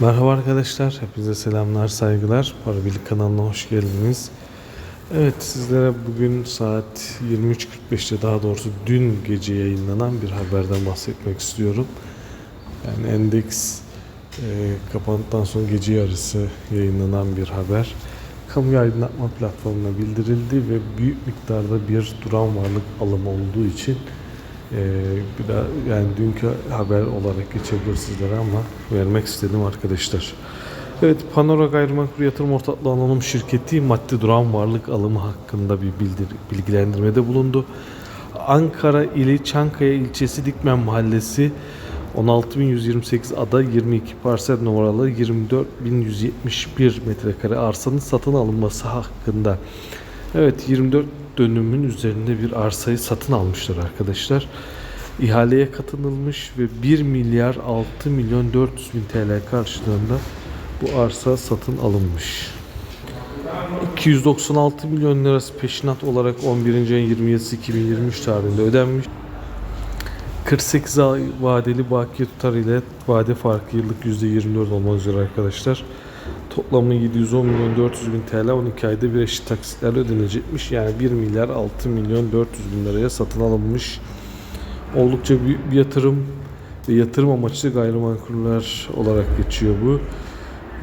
Merhaba arkadaşlar, hepinize selamlar, saygılar. Para Birlik kanalına hoş geldiniz. Evet, sizlere bugün saat 23.45'te daha doğrusu dün gece yayınlanan bir haberden bahsetmek istiyorum. Yani endeks e, kapandıktan sonra gece yarısı yayınlanan bir haber. Kamu aydınlatma platformuna bildirildi ve büyük miktarda bir duran varlık alımı olduğu için ee, bir daha yani dünkü haber olarak geçebilir sizlere ama vermek istedim arkadaşlar. Evet Panora Gayrimenkul Yatırım Ortaklığı Anonim Şirketi maddi duran varlık alımı hakkında bir bildir, bilgilendirmede bulundu. Ankara ili Çankaya ilçesi Dikmen Mahallesi 16128 ada 22 parsel numaralı 24171 metrekare arsanın satın alınması hakkında Evet 24 dönümün üzerinde bir arsayı satın almışlar arkadaşlar. İhaleye katılılmış ve 1 milyar 6 milyon 400 bin TL karşılığında bu arsa satın alınmış. 296 milyon lirası peşinat olarak 11. ayın 27'si 2023 tarihinde ödenmiş. 48 ay vadeli bakiye tutar ile vade farkı yıllık %24 olmak üzere arkadaşlar. Toplamı 710 milyon 400 bin TL 12 ayda bir eşit taksitlerle ödenecekmiş. Yani 1 milyar 6 milyon 400 bin liraya satın alınmış. Oldukça büyük bir yatırım ve yatırım amaçlı gayrimenkuller olarak geçiyor bu.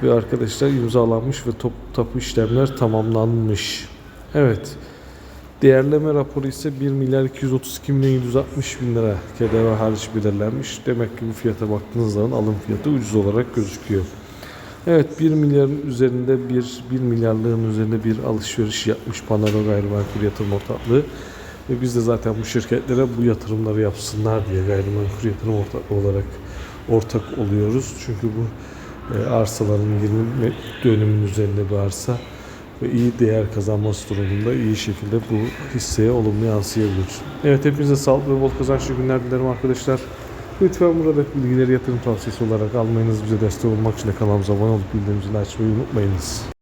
Ve arkadaşlar imzalanmış ve top tapu işlemler tamamlanmış. Evet. Değerleme raporu ise 1 milyar 232 milyon 760 bin lira KDV hariç belirlenmiş. Demek ki bu fiyata baktığınız zaman alım fiyatı ucuz olarak gözüküyor. Evet 1 milyarın üzerinde bir 1 milyarlığın üzerinde bir alışveriş yapmış Panoro Gayrimenkul Yatırım Ortaklığı. Ve biz de zaten bu şirketlere bu yatırımları yapsınlar diye gayrimenkul yatırım ortaklığı olarak ortak oluyoruz. Çünkü bu e, arsaların 20 dönümün üzerinde bir arsa ve iyi değer kazanması durumunda iyi şekilde bu hisseye olumlu yansıyabilir. Evet hepinize sağlıklı ve bol kazançlı günler dilerim arkadaşlar. Lütfen buradaki bilgileri yatırım tavsiyesi olarak almayınız. Bize destek olmak için de kanalımıza abone olup bildirimleri açmayı unutmayınız.